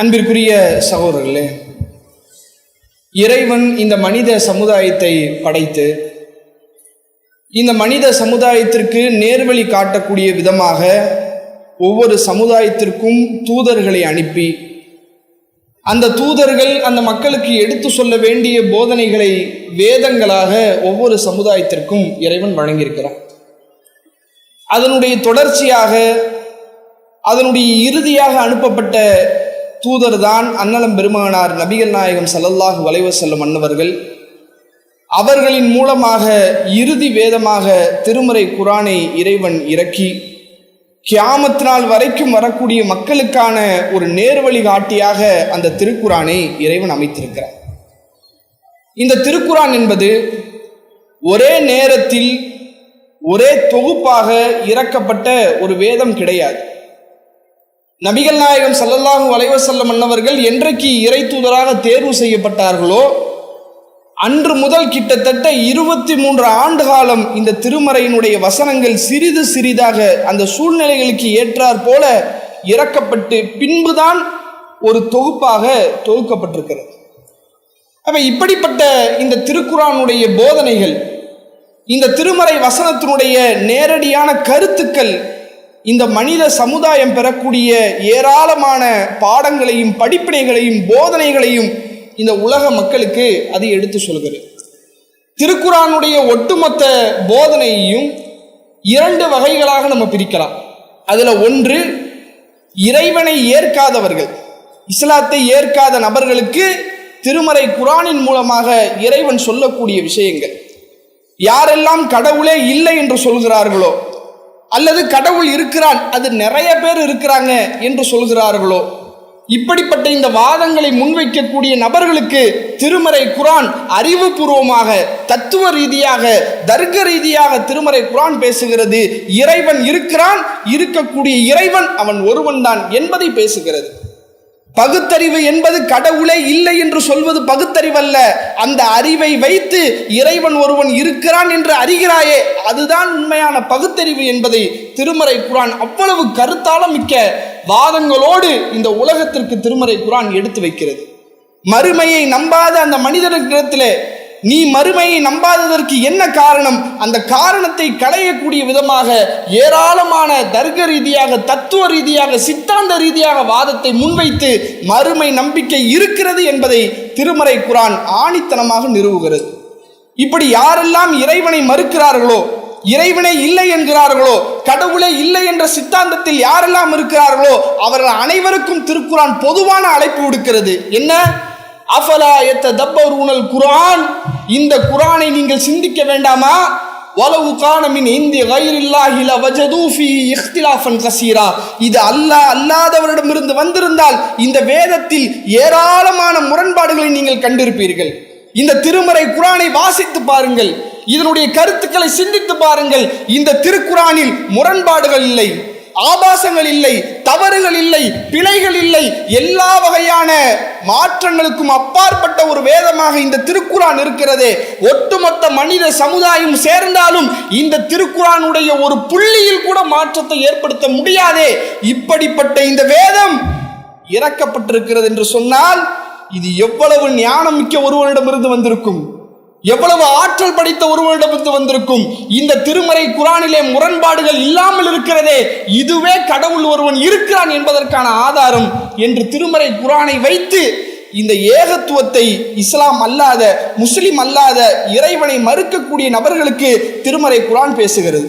அன்பிற்குரிய சகோதரர்களே இறைவன் இந்த மனித சமுதாயத்தை படைத்து இந்த மனித சமுதாயத்திற்கு நேர்வழி காட்டக்கூடிய விதமாக ஒவ்வொரு சமுதாயத்திற்கும் தூதர்களை அனுப்பி அந்த தூதர்கள் அந்த மக்களுக்கு எடுத்து சொல்ல வேண்டிய போதனைகளை வேதங்களாக ஒவ்வொரு சமுதாயத்திற்கும் இறைவன் வழங்கியிருக்கிறான். அதனுடைய தொடர்ச்சியாக அதனுடைய இறுதியாக அனுப்பப்பட்ட தூதர் தான் அன்னலம் பெருமானார் நபிகள் நாயகம் சல்லல்லாஹு அலைஹி செல்லும் அன்னவர்கள். அவர்களின் மூலமாக இறுதி வேதமாக திருமறை குரானை இறைவன் இறக்கி கியாமத் நாள் வரைக்கும் வரக்கூடிய மக்களுக்கான ஒரு நேர்வழி காட்டியாக அந்த திருக்குரானை இறைவன் அமைத்திருக்கிறார் இந்த திருக்குறான் என்பது ஒரே நேரத்தில் ஒரே தொகுப்பாக இறக்கப்பட்ட ஒரு வேதம் கிடையாது. நபிகள் நாயகம் சல்லல்லாஹு வலைவசல்லம் அன்னவர்கள் என்றைக்கு இறை தூதராக தேர்வு செய்யப்பட்டார்களோ அன்று முதல் கிட்டத்தட்ட இருபத்தி மூன்று ஆண்டு காலம் இந்த திருமறையினுடைய வசனங்கள் சிறிது சிறிதாக அந்த சூழ்நிலைகளுக்கு ஏற்றாற் போல இறக்கப்பட்டு பின்புதான் ஒரு தொகுப்பாக தொகுக்கப்பட்டிருக்கிறது. அப்ப இப்படிப்பட்ட இந்த திருக்குறானுடைய போதனைகள் இந்த திருமறை வசனத்தினுடைய நேரடியான கருத்துக்கள் இந்த மனித சமுதாயம் பெறக்கூடிய ஏராளமான பாடங்களையும் படிப்பினைகளையும் போதனைகளையும் இந்த உலக மக்களுக்கு அது எடுத்து சொல்கிறது. திருக்குறானுடைய ஒட்டுமொத்த போதனையையும் இரண்டு வகைகளாக நம்ம பிரிக்கலாம். அதில் ஒன்று இறைவனை ஏற்காதவர்கள். இஸ்லாத்தை ஏற்காத நபர்களுக்கு திருமறை குரானின் மூலமாக இறைவன் சொல்லக்கூடிய விஷயங்கள். யாரெல்லாம் கடவுளே இல்லை என்று சொல்கிறார்களோ அல்லது கடவுள் இருக்கிறான் அது நிறைய பேர் இருக்கிறாங்க என்று சொல்கிறார்களோ? இப்படிப்பட்ட இந்த வாதங்களை முன்வைக்கக்கூடிய நபர்களுக்கு திருமறை குரான் அறிவுபூர்வமாக தத்துவ ரீதியாக தர்க்க ரீதியாக திருமறை குரான் பேசுகிறது. இறைவன் இருக்கிறான் இருக்கக்கூடிய இறைவன் அவன் ஒருவன் தான் என்பதை பேசுகிறது. பகுத்தறிவு என்பது கடவுளே இல்லை என்று சொல்வது பகுத்தறிவல்ல. அந்த அறிவை வைத்து இறைவன் ஒருவன் இருக்கிறான் என்று அறிகிறாயே அதுதான் உண்மையான பகுத்தறிவு என்பதை திருமறை குரான் அவ்வளவு கருத்தால மிக்க வாதங்களோடு இந்த உலகத்திற்கு திருமறை குரான் எடுத்து வைக்கிறது. மறுமையை நம்பாத அந்த மனிதனிடத்திலே நீ மறுமையை நம்பாததற்கு என்ன காரணம்? அந்த காரணத்தை களையக்கூடிய விதமாக ஏராளமான தர்க்க ரீதியாக தத்துவ ரீதியாக சித்தாந்த ரீதியாக வாதத்தை முன்வைத்து மறுமை நம்பிக்கை இருக்கிறது என்பதை திருமறை குரான் ஆணித்தனமாக நிறுவுகிறது. இப்படி யாரெல்லாம் இறைவனை மறுக்கிறார்களோ இறைவனை இல்லை என்கிறார்களோ கடவுளே இல்லை என்ற சித்தாந்தத்தில் யாரெல்லாம் இருக்கிறார்களோ அவர்கள் அனைவருக்கும் திருக்குறான் பொதுவான அழைப்பு விடுக்கிறது. என்ன? அஃபலா எத்த தப்பருணல் குரான் இந்த குரானை நீங்கள் சிந்திக்க வேண்டாமா? வலவு காணமின் இந்தி கயிரில்லாஹில வஜதூஃபி இஹ்திலாஃபன் கசீரா. இது அல்லாஹ் அல்லாதவரிடமிருந்து வந்திருந்தால் இந்த வேதத்தில் ஏராளமான முரண்பாடுகளை நீங்கள் கண்டிருப்பீர்கள். இந்த திருமறை குரானை வாசித்து பாருங்கள். இதனுடைய கருத்துக்களை சிந்தித்து பாருங்கள். இந்த திருக்குரானில் முரண்பாடுகள் இல்லை ஆபாசங்கள் இல்லை தவறுகள் இல்லை பிழைகள் இல்லை எல்லா வகையான மாற்றங்களுக்கும் அப்பாற்பட்ட ஒரு வேதமாக இந்த திருக்குறான் இருக்கிறதே. ஒட்டுமொத்த மனித சமுதாயம் சேர்ந்தாலும் இந்த திருக்குறானுடைய ஒரு புள்ளியில் கூட மாற்றத்தை ஏற்படுத்த முடியாதே. இப்படிப்பட்ட இந்த வேதம் இறக்கப்பட்டிருக்கிறது என்று சொன்னால் இது எவ்வளவு ஞானம் மிக்க ஒருவரிடமிருந்து வந்திருக்கும்? எவ்வளவு ஆற்றல் படைத்த ஒருவரிடமிருந்து வந்திருக்கும்? இந்த திருமறை குரானிலே முரண்பாடுகள் இல்லாமல் இருக்கிறதே இதுவே கடவுள் ஒருவன் இருக்கிறான் என்பதற்கான ஆதாரம் என்று திருமறை குரானை வைத்து இந்த ஏகத்துவத்தை இஸ்லாம் அல்லாத முஸ்லிம் அல்லாத இறைவனை மறுக்கக்கூடிய நபர்களுக்கு திருமறை குரான் பேசுகிறது.